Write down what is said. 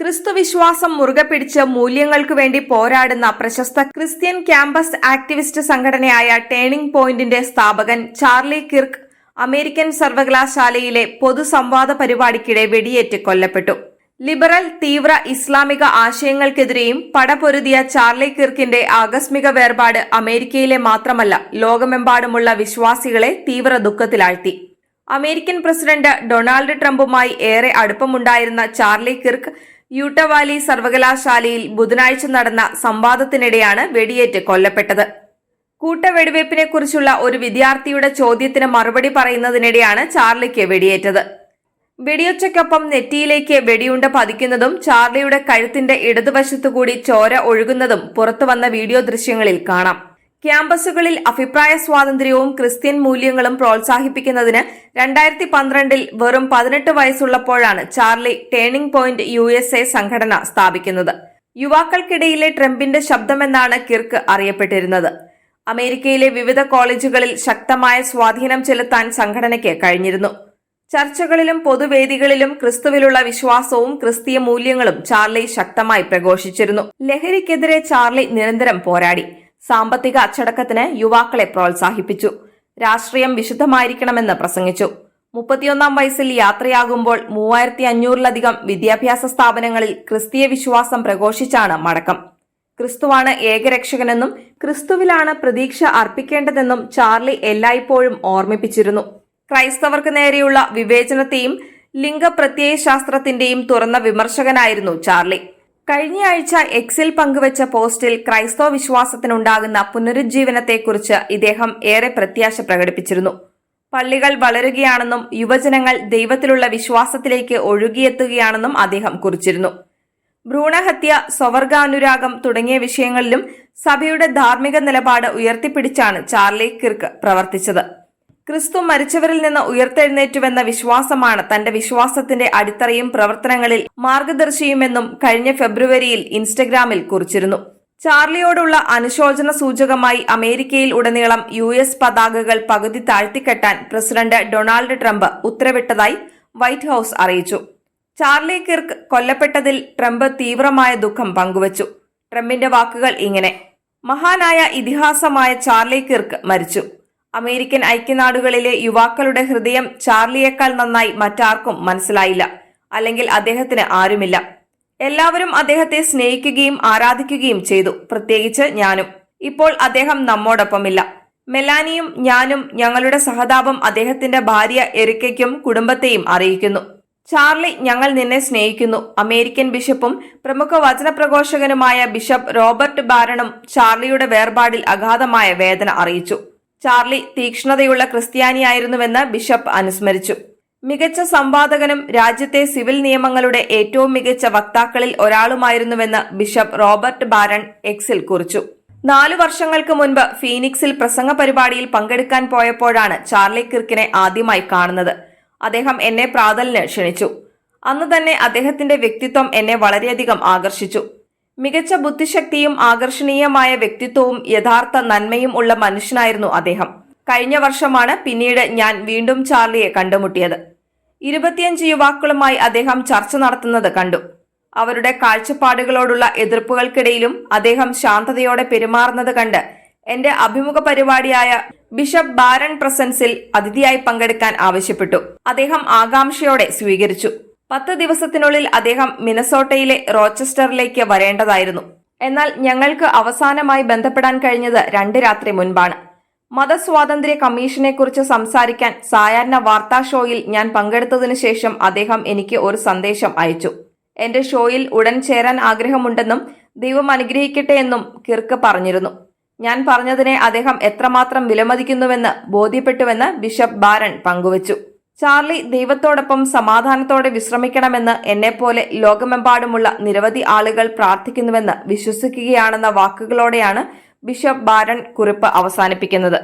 ക്രിസ്തുവിശ്വാസം മുറുകെ പിടിച്ച് മൂല്യങ്ങൾക്കു വേണ്ടി പോരാടുന്ന പ്രശസ്ത ക്രിസ്ത്യൻ ക്യാമ്പസ് ആക്ടിവിസ്റ്റ് സംഘടനയായ ടേണിംഗ് പോയിന്റിന്റെ സ്ഥാപകൻ ചാർലി കിർക്ക് അമേരിക്കൻ സർവകലാശാലയിലെ പൊതുസംവാദ പരിപാടിക്കിടെ വെടിയേറ്റ് കൊല്ലപ്പെട്ടു. ലിബറൽ തീവ്ര ഇസ്ലാമിക ആശയങ്ങൾക്കെതിരെയും പടപൊരുതിയ ചാർലി കിർക്കിന്റെ ആകസ്മിക വേർപാട് അമേരിക്കയിലെ മാത്രമല്ല ലോകമെമ്പാടുമുള്ള വിശ്വാസികളെ തീവ്ര ദുഃഖത്തിലാഴ്ത്തി. അമേരിക്കൻ പ്രസിഡന്റ് ഡൊണാൾഡ് ട്രംപുമായി ഏറെ അടുപ്പമുണ്ടായിരുന്ന ചാർലി കിർക്ക് യൂട്ടവാലി സർവകലാശാലയിൽ ബുധനാഴ്ച നടന്ന സംവാദത്തിനിടെയാണ് വെടിയേറ്റ് കൊല്ലപ്പെട്ടത്. കൂട്ടവെടിവയ്പ്പിനെക്കുറിച്ചുള്ള ഒരു വിദ്യാർത്ഥിയുടെ ചോദ്യത്തിന് മറുപടി പറയുന്നതിനിടെയാണ് ചാർലിക്ക് വെടിയേറ്റത്. വെടിയൊച്ചയ്ക്കൊപ്പം നെറ്റിയിലേക്ക് വെടിയുണ്ട പതിക്കുന്നതും ചാർലിയുടെ കഴുത്തിന്റെ ഇടതുവശത്തുകൂടി ചോര ഒഴുകുന്നതും പുറത്തുവന്ന വീഡിയോ ദൃശ്യങ്ങളിൽ കാണാം. ക്യാമ്പസുകളിൽ അഭിപ്രായ സ്വാതന്ത്ര്യവും ക്രിസ്ത്യൻ മൂല്യങ്ങളും പ്രോത്സാഹിപ്പിക്കുന്നതിന് രണ്ടായിരത്തി പന്ത്രണ്ടിൽ വെറും പതിനെട്ട് വയസ്സുള്ളപ്പോഴാണ് ചാർലി ടേണിംഗ് പോയിന്റ് യു സംഘടന സ്ഥാപിക്കുന്നത്. യുവാക്കൾക്കിടയിലെ ട്രംപിന്റെ ശബ്ദമെന്നാണ് കിർക്ക് അറിയപ്പെട്ടിരുന്നത്. അമേരിക്കയിലെ വിവിധ കോളേജുകളിൽ ശക്തമായ സ്വാധീനം ചെലുത്താൻ സംഘടനയ്ക്ക് കഴിഞ്ഞിരുന്നു. ചർച്ചകളിലും പൊതുവേദികളിലും ക്രിസ്തുവിലുള്ള വിശ്വാസവും ക്രിസ്തീയ മൂല്യങ്ങളും ചാർലി ശക്തമായി പ്രഘോഷിച്ചിരുന്നു. ലഹരിക്കെതിരെ ചാർലി നിരന്തരം പോരാടി. സാമ്പത്തിക അച്ചടക്കത്തിന് യുവാക്കളെ പ്രോത്സാഹിപ്പിച്ചു. രാഷ്ട്രീയം വിശുദ്ധമായിരിക്കണമെന്ന് പ്രസംഗിച്ചു. മുപ്പത്തിയൊന്നാം വയസ്സിൽ യാത്രയാകുമ്പോൾ മൂവായിരത്തി അഞ്ഞൂറിലധികം വിദ്യാഭ്യാസ സ്ഥാപനങ്ങളിൽ ക്രിസ്തീയ വിശ്വാസം പ്രഘോഷിച്ചാണ് മടക്കം. ക്രിസ്തുവാണ് ഏകരക്ഷകനെന്നും ക്രിസ്തുവിലാണ് പ്രതീക്ഷ അർപ്പിക്കേണ്ടതെന്നും ചാർലി എല്ലായ്പ്പോഴും ഓർമ്മിപ്പിച്ചിരുന്നു. ക്രൈസ്തവർക്ക് നേരെയുള്ള വിവേചനത്തെയും ലിംഗപ്രത്യയശാസ്ത്രത്തിന്റെയും തുറന്ന വിമർശകനായിരുന്നു ചാർലി. കഴിഞ്ഞയാഴ്ച എക്സിൽ പങ്കുവച്ച പോസ്റ്റിൽ ക്രൈസ്തവ വിശ്വാസത്തിനുണ്ടാകുന്ന പുനരുജ്ജീവനത്തെക്കുറിച്ച് ഇദ്ദേഹം ഏറെ പ്രത്യാശ പ്രകടിപ്പിച്ചിരുന്നു. പള്ളികൾ വളരുകയാണെന്നും യുവജനങ്ങൾ ദൈവത്തിലുള്ള വിശ്വാസത്തിലേക്ക് ഒഴുകിയെത്തുകയാണെന്നും അദ്ദേഹം കുറിച്ചിരുന്നു. ഭ്രൂണഹത്യ സ്വവർഗാനുരാഗം തുടങ്ങിയ വിഷയങ്ങളിലും സഭയുടെ ധാർമ്മിക നിലപാട് ഉയർത്തിപ്പിടിച്ചാണ് ചാർലി കിർക്ക് പ്രവർത്തിച്ചത്. ക്രിസ്തു മരിച്ചവരിൽ നിന്ന് ഉയർത്തെഴുന്നേറ്റുവെന്ന വിശ്വാസമാണ് തന്റെ വിശ്വാസത്തിന്റെ അടിത്തറയും പ്രവർത്തനങ്ങളിൽ മാർഗദർശിയുമെന്നും കഴിഞ്ഞ ഫെബ്രുവരിയിൽ ഇൻസ്റ്റഗ്രാമിൽ കുറിച്ചിരുന്നു. ചാർലിയോടുള്ള അനുശോചന സൂചകമായി അമേരിക്കയിൽ ഉടനീളം യു എസ് പതാകകൾ പകുതി താഴ്ത്തിക്കെട്ടാൻ പ്രസിഡന്റ് ഡൊണാൾഡ് ട്രംപ് ഉത്തരവിട്ടതായി വൈറ്റ് ഹൌസ് അറിയിച്ചു. ചാർലി കിർക്ക് കൊല്ലപ്പെട്ടതിൽ ട്രംപ് തീവ്രമായ ദുഃഖം പങ്കുവച്ചു. ട്രംപിന്റെ വാക്കുകൾ ഇങ്ങനെ. മഹാനായ ഇതിഹാസമായ ചാർലി കിർക്ക് മരിച്ചു. അമേരിക്കൻ ഐക്യനാടുകളിലെ യുവാക്കളുടെ ഹൃദയം ചാർലിയേക്കാൾ നന്നായി മറ്റാർക്കും മനസ്സിലായില്ല. അല്ലെങ്കിൽ അദ്ദേഹത്തിന് ആരുമില്ല. എല്ലാവരും അദ്ദേഹത്തെ സ്നേഹിക്കുകയും ആരാധിക്കുകയും ചെയ്തു. പ്രത്യേകിച്ച് ഞാനും. ഇപ്പോൾ അദ്ദേഹം നമ്മോടൊപ്പമില്ല. മെലാനിയും ഞാനും ഞങ്ങളുടെ സഹതാപം അദ്ദേഹത്തിന്റെ ഭാര്യ എറിക്കയ്ക്കും കുടുംബത്തെയും അറിയിക്കുന്നു. ചാർലി ഞങ്ങൾ നിന്നെ സ്നേഹിക്കുന്നു. അമേരിക്കൻ ബിഷപ്പും പ്രമുഖ വചനപ്രഘോഷകനുമായ ബിഷപ്പ് റോബർട്ട് ബാരണും ചാർലിയുടെ വേർപാടിൽ അഗാധമായ വേദന അറിയിച്ചു. ചാർലി തീക്ഷ്ണതയുള്ള ക്രിസ്ത്യാനിയായിരുന്നുവെന്ന് ബിഷപ്പ് അനുസ്മരിച്ചു. മികച്ച സംവാദകനും രാജ്യത്തെ സിവിൽ നിയമങ്ങളുടെ ഏറ്റവും മികച്ച വക്താക്കളിൽ ഒരാളുമായിരുന്നുവെന്ന് ബിഷപ്പ് റോബർട്ട് ബാരൺ എക്സിൽ കുറിച്ചു. നാലു വർഷങ്ങൾക്ക് മുൻപ് ഫീനിക്സിൽ പ്രസംഗ പരിപാടിയിൽ പങ്കെടുക്കാൻ പോയപ്പോഴാണ് ചാർലി കിർക്കിനെ ആദ്യമായി കാണുന്നത്. അദ്ദേഹം എന്നെ പ്രാതലിന് ക്ഷണിച്ചു. അന്ന് തന്നെ അദ്ദേഹത്തിന്റെ വ്യക്തിത്വം എന്നെ വളരെയധികം ആകർഷിച്ചു. മികച്ച ബുദ്ധിശക്തിയും ആകർഷണീയമായ വ്യക്തിത്വവും യഥാർത്ഥ നന്മയും ഉള്ള മനുഷ്യനായിരുന്നു അദ്ദേഹം. കഴിഞ്ഞ വർഷമാണ് പിന്നീട് ഞാൻ വീണ്ടും ചാർലിയെ കണ്ടുമുട്ടിയത്. ഇരുപത്തിയഞ്ച് യുവാക്കളുമായി അദ്ദേഹം ചർച്ച നടത്തുന്നത് കണ്ടു. അവരുടെ കാഴ്ചപ്പാടുകളോടുള്ള എതിർപ്പുകൾക്കിടയിലും അദ്ദേഹം ശാന്തതയോടെ പെരുമാറുന്നത് കണ്ട് എന്റെ അഭിമുഖ പരിപാടിയായ ബിഷപ്പ് ബാരൺ പ്രസൻസിൽ അതിഥിയായി പങ്കെടുക്കാൻ ആവശ്യപ്പെട്ടു. അദ്ദേഹം ആകാംക്ഷയോടെ സ്വീകരിച്ചു. പത്ത് ദിവസത്തിനുള്ളിൽ അദ്ദേഹം മിനസോട്ടയിലെ റോച്ചസ്റ്ററിലേക്ക് വരേണ്ടതായിരുന്നു. എന്നാൽ ഞങ്ങൾക്ക് അവസാനമായി ബന്ധപ്പെടാൻ കഴിഞ്ഞത് രണ്ട് രാത്രി മുൻപാണ്. മതസ്വാതന്ത്ര്യ കമ്മീഷനെക്കുറിച്ച് സംസാരിക്കാൻ സായാഹ്ന വാർത്താ ഷോയിൽ ഞാൻ പങ്കെടുത്തതിനു ശേഷം അദ്ദേഹം എനിക്ക് ഒരു സന്ദേശം അയച്ചു. എന്റെ ഷോയിൽ ഉടൻ ചേരാൻ ആഗ്രഹമുണ്ടെന്നും ദൈവം അനുഗ്രഹിക്കട്ടെ എന്നും കിർക്ക് പറഞ്ഞിരുന്നു. ഞാൻ പറഞ്ഞതിനെ അദ്ദേഹം എത്രമാത്രം വിലമതിക്കുന്നുവെന്ന് ബോധ്യപ്പെട്ടുവെന്ന് ബിഷപ്പ് ബാരൺ പങ്കുവച്ചു. ചാർലി ദൈവത്തോടൊപ്പം സമാധാനത്തോടെ വിശ്രമിക്കണമെന്ന് എന്നെപ്പോലെ ലോകമെമ്പാടുമുള്ള നിരവധി ആളുകൾ പ്രാർത്ഥിക്കുന്നുവെന്ന് വിശ്വസിക്കുകയാണെന്ന വാക്കുകളോടെയാണ് ബിഷപ്പ് ബാരൺ കുറിപ്പ് അവസാനിപ്പിക്കുന്നത്.